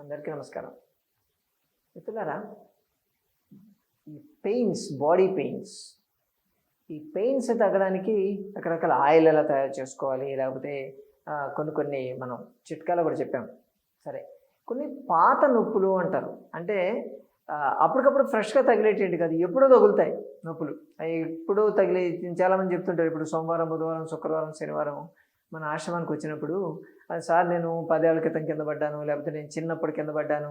అందరికీ నమస్కారం. మిత్రులారా ఈ పెయిన్స్ బాడీ పెయిన్స్ ఈ పెయిన్స్ తగ్గడానికి రకరకాల ఆయిల్ ఎలా తయారు చేసుకోవాలి. లేకపోతే కొన్ని కొన్ని మనం చిట్కాలు కూడా చెప్పాం. సరే కొన్ని పాత నొప్పులు అంటారు. అంటే అప్పటికప్పుడు ఫ్రెష్గా తగిలేటట్టు కాదు ఎప్పుడో తగులుతాయి నొప్పులు. అవి ఎప్పుడో తగిలే చాలామంది చెప్తుంటారు ఇప్పుడు సోమవారం బుధవారం శుక్రవారం శనివారం మన ఆశ్రమానికి వచ్చినప్పుడు సార్ నేను పదేళ్ళ క్రితం కింద పడ్డాను లేకపోతే నేను చిన్నప్పుడు కింద పడ్డాను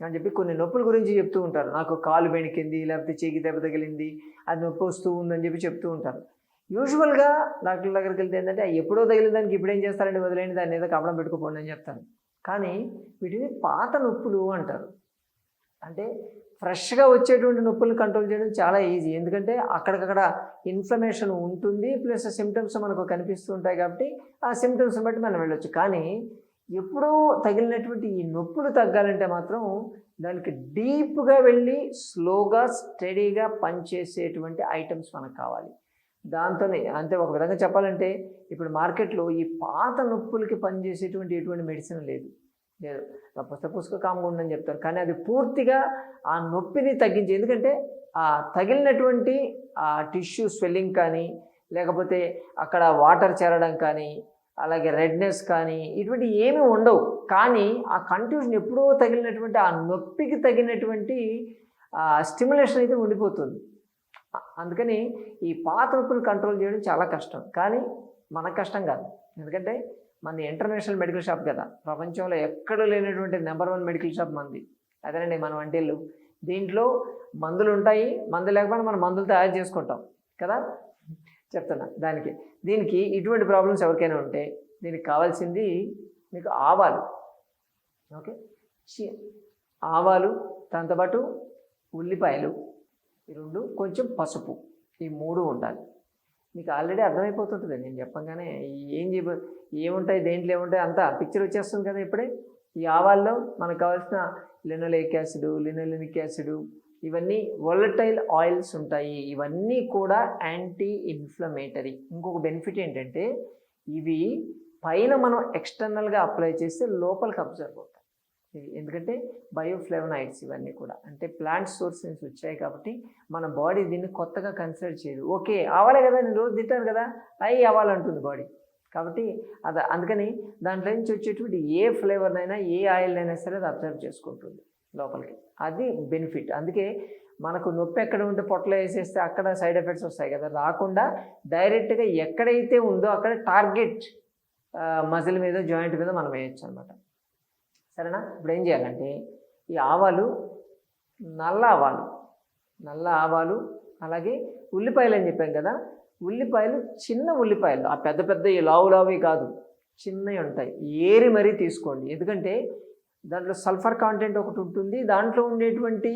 అని చెప్పి కొన్ని నొప్పుల గురించి చెప్తూ ఉంటారు. నాకు కాలు బెణికింది లేకపోతే చేకి దెబ్బ తగిలింది అది నొప్పి వస్తూ ఉందని చెప్పి చెప్తూ ఉంటారు. యూజువల్గా డాక్టర్ దగ్గరికి వెళ్తే ఏంటంటే ఎప్పుడో తగిలిన దానికి ఇప్పుడు ఏం చేస్తారండి? వదిలేండి దాన్ని ఏదో కపడం పెట్టుకోపోండి అని చెప్తాను కానీ వీటిని పాత నొప్పులు అంటారు. అంటే ఫ్రెష్గా వచ్చేటువంటి నొప్పులను కంట్రోల్ చేయడం చాలా ఈజీ. ఎందుకంటే అక్కడికక్కడ ఇన్ఫ్లమేషన్ ఉంటుంది ప్లస్ సిమ్టమ్స్ మనకు కనిపిస్తూ ఉంటాయి కాబట్టి ఆ సిమ్టమ్స్ బట్టి మనం వెళ్ళొచ్చు. కానీ ఎప్పుడూ తగిలినటువంటి ఈ నొప్పులు తగ్గాలంటే మాత్రం దానికి డీప్గా వెళ్ళి స్లోగా స్టడీగా పనిచేసేటువంటి ఐటమ్స్ మనకు కావాలి. దాంతోనే అంటే ఒక విధంగా చెప్పాలంటే ఇప్పుడు మార్కెట్లో ఈ పాత నొప్పులకి పనిచేసేటువంటి ఎటువంటి మెడిసిన్ లేదు. లేదు. పుస్తక పుస్తక కామ్గా ఉందని చెప్తారు. కానీ అది పూర్తిగా ఆ నొప్పిని తగ్గించి ఎందుకంటే ఆ తగిలినటువంటి ఆ టిష్యూ స్వెల్లింగ్ కానీ లేకపోతే అక్కడ వాటర్ చేరడం కానీ అలాగే రెడ్నెస్ కానీ ఇటువంటి ఏమీ ఉండవు. కానీ ఆ కన్ఫ్యూజన్ ఎప్పుడో తగిలినటువంటి ఆ నొప్పికి తగినటువంటి స్టిమ్యులేషన్ అయితే ఉండిపోతుంది. అందుకని ఈ పాత నొప్పులు కంట్రోల్ చేయడం చాలా కష్టం. కానీ మనకు కష్టం కాదు. ఎందుకంటే మన ఇంటర్నేషనల్ మెడికల్ షాప్ కదా. ప్రపంచంలో ఎక్కడ లేనటువంటి నెంబర్ వన్ మెడికల్ షాప్ మంది. అదేనండి మన వంటిల్లు దీంట్లో మందులు ఉంటాయి మందు లేకపోయినా మనం మందులు తయారు చేసుకుంటాం కదా. చెప్తున్నా దానికి. దీనికి ఇటువంటి ప్రాబ్లమ్స్ ఎవరికైనా ఉంటే దీనికి కావాల్సింది మీకు ఆవాలు. ఓకే? ఆవాలు దాంతోపాటు ఉల్లిపాయలు ఈ రెండు కొంచెం పసుపు ఈ మూడు ఉండాలి. మీకు ఆల్రెడీ అర్థమైపోతుంటుంది. నేను చెప్పంగానే ఏం చెప్ప ఏముంటాయి దేంట్లో ఏముంటాయి అంతా పిక్చర్ వచ్చేస్తుంది కదా ఇప్పుడే. ఈ ఆవాల్లో మనకు కావాల్సిన లినోలేక్ యాసిడ్ లినోలినిక్ యాసిడ్ ఇవన్నీ వొలటైల్ ఆయిల్స్ ఉంటాయి. ఇవన్నీ కూడా యాంటీ ఇన్ఫ్లమేటరీ ఇంకొక బెనిఫిట్ ఏంటంటే ఇవి పైన మనం ఎక్స్టర్నల్గా అప్లై చేస్తే లోపలికి అబ్జర్వ్ అవుతాయి. ఎందుకంటే బయోఫ్లేవనాయిడ్స్ ఇవన్నీ కూడా. అంటే ప్లాంట్ సోర్స్ నుంచి వచ్చాయి కాబట్టి మన బాడీ దీన్ని కొత్తగా కన్సిడర్ చేయదు. ఓకే అవ్వాలి కదా నేను రోజు తింటాను కదా అవి అవ్వాలంటుంది బాడీ. కాబట్టి అది అందుకని దాంట్లో నుంచి వచ్చేటువంటి ఏ ఫ్లేవర్నైనా ఏ ఆయిల్ అయినా సరే అది అబ్జర్వ్ చేసుకుంటుంది లోపలికి. అది బెనిఫిట్. అందుకే మనకు నొప్పి ఎక్కడ ఉంటే పొట్టలో వేసేస్తే అక్కడ సైడ్ ఎఫెక్ట్స్ వస్తాయి కదా. రాకుండా డైరెక్ట్గా ఎక్కడైతే ఉందో అక్కడ టార్గెట్ మజిల్ మీద జాయింట్ మీద మనం వేయచ్చు అనమాట సరేనా? ఇప్పుడు ఏం చేయాలంటే ఈ ఆవాలు నల్ల ఆవాలు నల్ల ఆవాలు అలాగే ఉల్లిపాయలు అని చెప్పాం కదా ఉల్లిపాయలు చిన్న ఉల్లిపాయలు. ఆ పెద్ద పెద్ద ఈ లావు లావి కాదు చిన్నవి ఉంటాయి. ఏరి మరీ తీసుకోండి. ఎందుకంటే దాంట్లో సల్ఫర్ కాంటెంట్ ఒకటి ఉంటుంది. దాంట్లో ఉండేటువంటి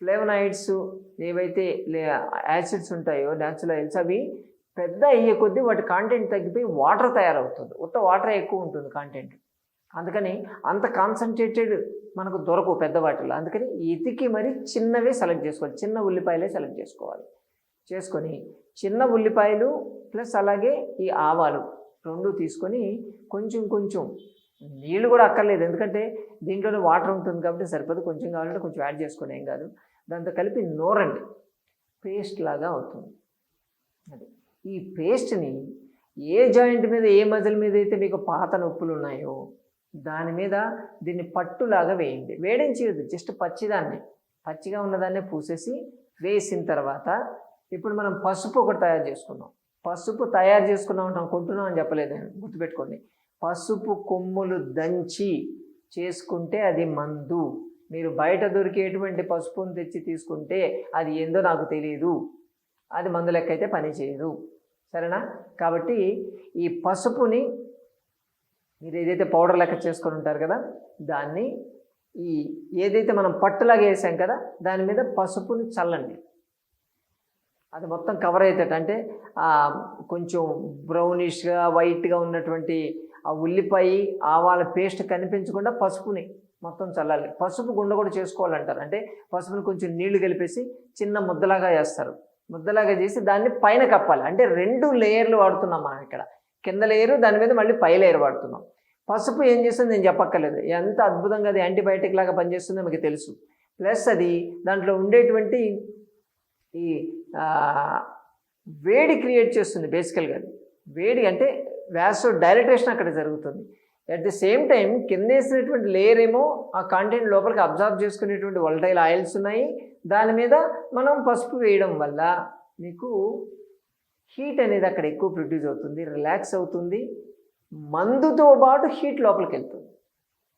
ఫ్లేవనాయిడ్స్ ఏవైతే యాసిడ్స్ ఉంటాయో న్యాచురల్ ఆయిల్స్ అవి పెద్ద అయ్యే కొద్దీ వాటి కాంటెంట్ తగ్గిపోయి వాటర్ తయారవుతుంది. ఉత్త వాటర్ ఎక్కువ ఉంటుంది కాంటెంట్ అందుకని అంత కాన్సన్ట్రేటెడ్ మనకు దొరకవు పెద్ద వాటిలో అందుకని ఎతికి మరి చిన్నవే సెలెక్ట్ చేసుకోవాలి. చిన్న ఉల్లిపాయలే సెలెక్ట్ చేసుకోవాలి. చేసుకొని చిన్న ఉల్లిపాయలు ప్లస్ అలాగే ఈ ఆవాలు రెండు తీసుకొని కొంచెం కొంచెం నీళ్ళు కూడా అక్కర్లేదు. ఎందుకంటే దీంట్లోనే వాటర్ ఉంటుంది కాబట్టి సరిపోదు. కొంచెం కావాలంటే కొంచెం యాడ్ చేసుకొని ఏం కాదు. దాంతో కలిపి నూరండి. పేస్ట్ లాగా అవుతుంది. అది. ఈ పేస్ట్ని ఏ జాయింట్ మీద ఏ మజిల్ మీద అయితే మీకు పాత నొప్పులు ఉన్నాయో దాని మీద దీన్ని పట్టులాగా వేయండి. వేడించేది జస్ట్ పచ్చిదాన్ని. పచ్చిగా ఉన్నదాన్నే పూసేసి వేసిన తర్వాత ఇప్పుడు మనం పసుపు ఒకటి తయారు చేసుకున్నాం పసుపు తయారు చేసుకున్నాం అంటాం కొంటున్నాం అని చెప్పలేదు నేను గుర్తుపెట్టుకోండి. పసుపు కొమ్ములు దంచి చేసుకుంటే అది మందు. మీరు బయట దొరికేటువంటి పసుపును తెచ్చి తీసుకుంటే అది ఏందో నాకు తెలియదు అది మందు లెక్క అయితే పని చేయదు సరేనా? కాబట్టి ఈ పసుపుని మీరు ఏదైతే పౌడర్ లెక్క చేసుకొని ఉంటారు కదా దాన్ని ఈ ఏదైతే మనం పట్టులాగా వేసాం కదా దాని మీద పసుపుని చల్లండి. అది మొత్తం కవర్ అవుతాడు అంటే కొంచెం బ్రౌనిష్గా వైట్గా ఉన్నటువంటి ఆ ఉల్లిపాయ ఆవాల పేస్ట్ కనిపించకుండా పసుపుని మొత్తం చల్లాలి. పసుపు గుండ కూడా చేసుకోవాలంటారు. అంటే పసుపుని కొంచెం నీళ్ళు కలిపేసి చిన్న ముద్దలాగా వేస్తారు. ముద్దలాగా చేసి దాన్ని పైన కప్పాలి. అంటే రెండు లేయర్లు వాడుతున్నాం మనం ఇక్కడ. కింద లేయరు దాని మీద మళ్ళీ పై లేయర్ వాడుతున్నాం. పసుపు ఏం చేస్తుంది నేను చెప్పక్కర్లేదు. ఎంత అద్భుతంగా అది యాంటీబయాటిక్ లాగా పనిచేస్తుందో మీకు తెలుసు. ప్లస్ అది దాంట్లో ఉండేటువంటి ఈ వేడి క్రియేట్ చేస్తుంది బేసికల్గా అది. వేడి అంటే వ్యాసో డైరెక్టేషన్ అక్కడ జరుగుతుంది. అట్ ది సేమ్ టైం కింద వేసినటువంటి లేయర్ ఏమో ఆ కంటెంట్ లోపలికి అబ్జర్వ్ చేసుకునేటువంటి వల్టైల్ ఆయిల్స్ ఉన్నాయి. దాని మీద మనం పసుపు వేయడం వల్ల మీకు హీట్ అనేది అక్కడ ఎక్కువ ప్రొడ్యూస్ అవుతుంది రిలాక్స్ అవుతుంది. మందుతో పాటు హీట్ లోపలికి వెళ్తుంది.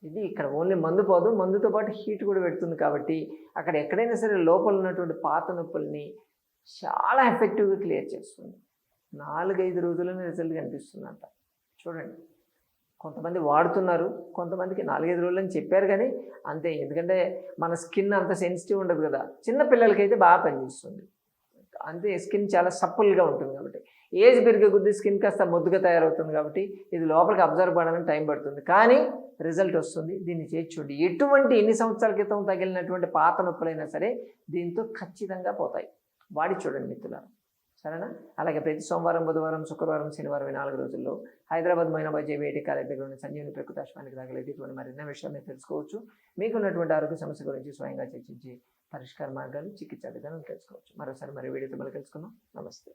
ఇది ఇక్కడ ఓన్లీ మందు పోదు మందుతో పాటు హీట్ కూడా పెడుతుంది కాబట్టి అక్కడ ఎక్కడైనా సరే లోపల ఉన్నటువంటి పాత నొప్పుల్ని చాలా ఎఫెక్టివ్గా క్లియర్ చేస్తుంది. నాలుగైదు రోజుల్లోనే రిజల్ట్ కనిపిస్తుంది అంట చూడండి. కొంతమంది వాడుతున్నారు కొంతమందికి నాలుగైదు రోజులు అని చెప్పారు కానీ అంతే ఎందుకంటే మన స్కిన్ అంత సెన్సిటివ్ ఉండదు కదా. చిన్న పిల్లలకైతే బాగా పనిచేస్తుంది. అంతే స్కిన్ చాలా సప్పుల్గా ఉంటుంది కాబట్టి. ఏజ్ పెరిగే కొద్దీ స్కిన్ కాస్త ముద్దుగా తయారవుతుంది కాబట్టి ఇది లోపలికి అబ్జర్వ్ అవ్వడానికి టైం పడుతుంది. కానీ రిజల్ట్ వస్తుంది. దీన్ని చేసి చూడండి. ఎటువంటి ఎన్ని సంవత్సరాల క్రితం తగిలినటువంటి పాత నొప్పులైనా సరే దీంతో ఖచ్చితంగా పోతాయి. వాడి చూడండి మిత్రులారా. సరేనా? అలాగే ప్రతి సోమవారం బుధవారం శుక్రవారం శనివారం నాలుగు రోజుల్లో హైదరాబాద్ మైనాబాద్ జేబీఐటీ కాలేజ్ దగ్గర ఉన్న సంజీవుని ప్రకృతాశ్వానికి తగలేదు ఇటువంటి మరిన్న విషయాలు తెలుసుకోవచ్చు. మీకున్నటువంటి ఆరోగ్య సమస్య గురించి స్వయంగా చర్చించి పరిష్కార మార్గాలు చికిత్స విధానం తెలుసుకోవచ్చు. మరోసారి మరి వీడియోతో మళ్ళీ కలుసుకుందాం. నమస్తే.